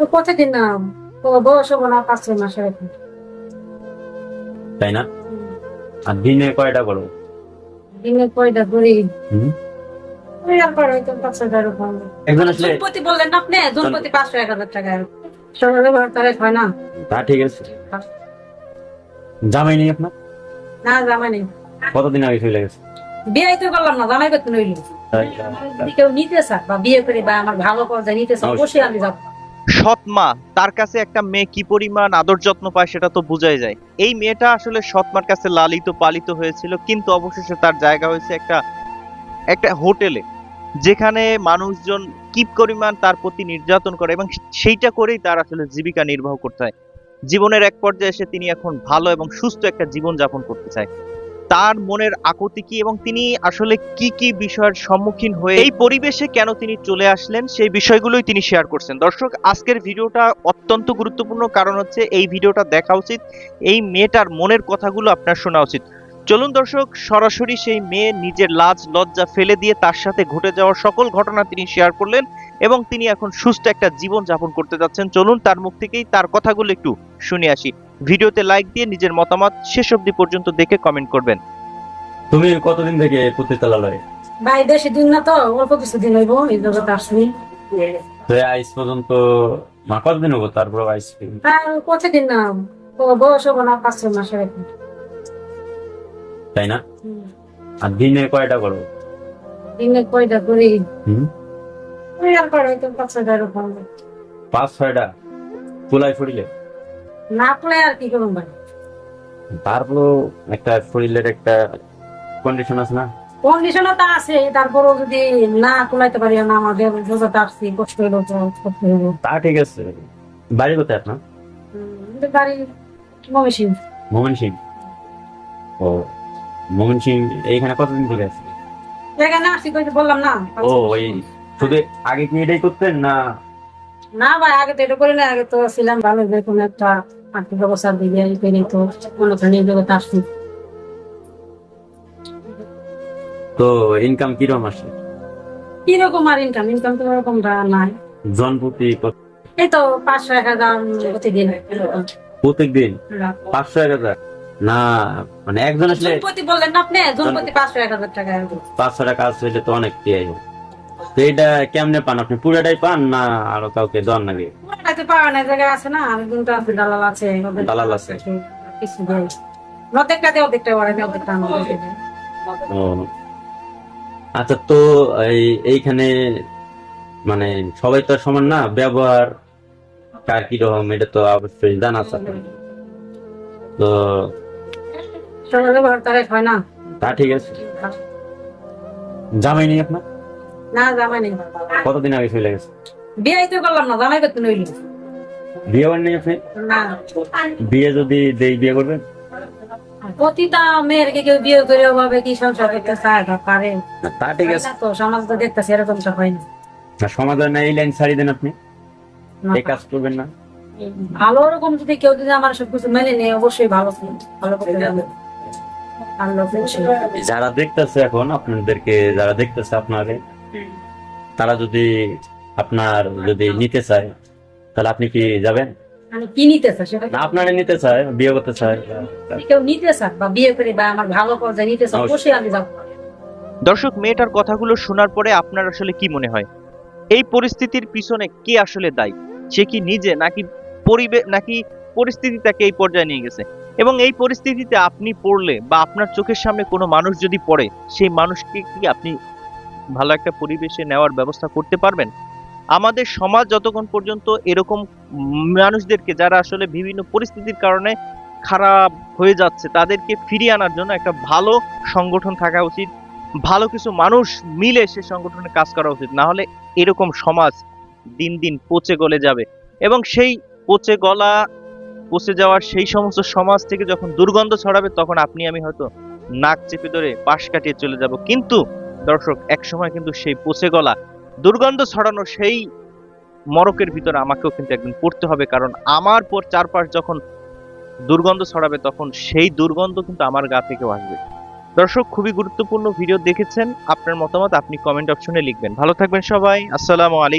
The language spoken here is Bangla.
তো প্রতিদিন না বয়স হব না পাঁচ ছয় মাসের এখন? তাই না? আর দিনে কয়টা করো? দিনে কয়টা করি? হুম? ওই আর পরে হয়তো পাঁচ ছয় টাকা কম একজন আসলে জনপতি বললেন আপনি? জনপতি পাঁচশো এক হাজার টাকা সকালে ঘর তারিখ হয় না? তা ঠিক আছে। জামাই নেই আপনার? না জামাই নেই। কতদিন আগে চলে গেছে? বিয়ে তো করলাম না জামাই করতে নইল। কেউ নিতে চাক বা বিয়ে করে বা আমার ভালো পর্যায়ে নিতে চাক। অবশ্যই আমি যাব। সৎ মা তার কাছে একটা মেয়ে কি পরিমাণ আদর যত্ন পায় সেটা তো বোঝাই যায়। এই মেয়েটা আসলে সৎ মার কাছে লালিত, পালিত হয়েছিল, কিন্তু অবশেষে তার জায়গা হয়েছে একটা একটা হোটেলে, যেখানে মানুষজন কি পরিমাণ তার প্রতি নির্যাতন করে এবং সেইটা করেই তার আসলে জীবিকা নির্বাহ করতে হয়। জীবনের এক পর্যায়ে এসে তিনি এখন ভালো এবং সুস্থ একটা জীবন যাপন করতে চায়। তার মনের আকুতি কি এবং তিনি আসলে কি কি বিষয়ের সম্মুখীন হয়ে এই পরিবেশে কেন তিনি চলে আসলেন, সেই বিষয়গুলোই তিনি শেয়ার করছেন। দর্শক, আজকের ভিডিওটা অত্যন্ত গুরুত্বপূর্ণ কারণ হচ্ছে এই ভিডিওটা দেখা উচিত, এই মেয়েটার মনের কথাগুলো আপনার শোনা উচিত। চলুন দর্শক, সরাসরি সেই মেয়ে নিজের লাজ, লজ্জা ফেলে দিয়ে তার সাথে ঘটে যাওয়া সকল ঘটনা তিনি শেয়ার করলেন এবং তিনি এখন সুস্থ একটা জীবন যাপন করতে যাচ্ছেন। চলুন তার মুখ থেকেই তার কথাগুলো একটু শুনে আসি। ভিডিওতে লাইক দিয়ে নিজের মতামত শেষ অবধি পর্যন্ত দেখে কমেন্ট করবেন। তুমি কতদিন থেকে প্রতিষ্ঠালয় ভাই বেশি দিন না তো অল্প কিছু দিন হইব এই জগতে আসবি তো আইস পর্যন্ত মা কতদিন হব তারপর আইস আর প্রতিদিন না ও বয়স হব না পাঁচ ছয় মাসের তাই না? আর দিনে কয়টা করো? দিনে কয়টা করি? হুম? ওই আর পরে হয়তো পাঁচ ছয় টাকা কম পাঁচ ছয়টা? তুলাই ফুরিলে? না পড়ে আর কি করুন ভাই তারপর একটা শরীরের একটা কন্ডিশন আছে না? কন্ডিশনও তো আছে তারপরও যদি না কুলাইতে পারি না আমাদের জগতে আসছি কষ্ট হইল তো তা ঠিক আছে। বাড়ি কোথায় আপনার? বাড়ি সিং ও মোহন সিং এইখানে কতদিন থেকে আছে এখানে আসছি কইতে বললাম না ও ওই শুধু আগে কি এটাই করতেন না? না ভাই আগে তো এটা করি না আগে তো ছিলাম ভালো যে কোনো একটা আর্থিক ব্যবস্থার দিকে করে তো এই জগতে আসছি তো ইনকাম কীরকম আসে কীরকম আর ইনকাম ইনকাম তো ওরকম নাই। জনপ্রতি এই তো পাঁচশো এক হাজার প্রতিদিন। প্রত্যেক দিন পাঁচশো এক হাজার? না মানে একজন আসলে বললেন না আপনি জনপতি পাঁচশো এক হাজার টাকা। পাঁচশো টাকা হইলে তো অনেক পেয়ে তো এটা কেমনে পান? আপনি পুরোটাই পান না আরও কাউকে দেওয়ার নাকি? পুরোটাতে পাওয়া না জায়গায় আছে না? আছে দালাল আছে দালাল আছে। কিছু দেয় অর্ধেকটা দেয় অর্ধেকটা ওরা দেয় অর্ধেকটা আমাদের আচ্ছা তো এই এইখানে মানে সবাই তো সমান না? ব্যবহার কার কি রকম এটা তো অবশ্যই জানা আছে তো হয় না। তা ঠিক আছে। জামাই নেই আপনার? না জামাই নেই। কতদিন আগে চলে গেছে? বিয়ে তো করলাম না জামাই করতে নইল। বিয়ে নেই আপনি? না। বিয়ে যদি দেই বিয়ে করবেন? প্রতিটা মেয়েরকে কেউ বিয়ে করে ভাবে কি সংসার করতে চায় না পারে। তা ঠিক আছে। তো সমাজ তো দেখতেছে এরকমটা হয় না। না সমাধান এই লাইন ছাড়ি দেন আপনি। এই কাজ করবেন না। ভালো রকম যদি কেউ যদি আমার সবকিছু মেনে নেয় অবশ্যই ভালো ভালো করতে যাবে যারা দেখতেছে এখন আপনাদেরকে যারা দেখতেছে আপনাকে তারা যদি আপনার যদি নিতে চায় তাহলে আপনি কি যাবেন? মানে কি নিতে চায় সেটা আপনারা নিতে চায় বিয়ে করতে চায়। কেউ নিতে চাক বা বিয়ে করে বা আমার ভালো পর্যায়ে নিতে চাক অবশ্যই। অবশ্যই আমি যাব। দর্শক মেয়েটার কথাগুলো শোনার পরে আপনার আসলে কি মনে হয়? এই পরিস্থিতির পিছনে কে আসলে দায়ী? সে কি নিজে নাকি পরিবেশ নাকি পরিস্থিতি তাকে এই পর্যায়ে নিয়ে গেছে? এবং এই পরিস্থিতিতে আপনি পড়লে বা আপনার চোখের সামনে কোনো মানুষ যদি পড়ে সেই মানুষকে কি আপনি ভালো একটা পরিবেশে নেওয়ার ব্যবস্থা করতে পারবেন। আমাদের সমাজ যতক্ষণ পর্যন্ত এরকম মানুষদেরকে, যারা আসলে বিভিন্ন পরিস্থিতির কারণে খারাপ হয়ে যাচ্ছে, তাদেরকে ফিরিয়ে আনার জন্য একটা ভালো সংগঠন থাকা উচিত। ভালো কিছু মানুষ মিলে সে সংগঠনে কাজ করা উচিত। না হলে এরকম সমাজ দিন দিন পচে গলে যাবে। এবং সেই পচে গলা, পচে যাওয়ার সেই সমস্ত সমাজ থেকে যখন দুর্গন্ধ ছড়াবে, তখন আপনি আমি হয়তো নাক চেপে ধরে পাশ কাটিয়ে চলে যাব। কিন্তু দর্শক এক সময় কিন্তু সেই পচে গলা, দুর্গন্ধ ছড়ানো সেই মরকের ভিতরে আমাকেও কিন্তু একদিন পড়তে হবে, কারণ আমার পর চারপাশ যখন দুর্গন্ধ ছড়াবে, তখন সেই দুর্গন্ধ কিন্তু আমার গা থেকেও আসবে। দর্শক, খুবই গুরুত্বপূর্ণ ভিডিও দেখেছেন, আপনার মতামত আপনি কমেন্ট অপশনে লিখবেন। ভালো থাকবেন সবাই, আসসালামু আলাইকুম।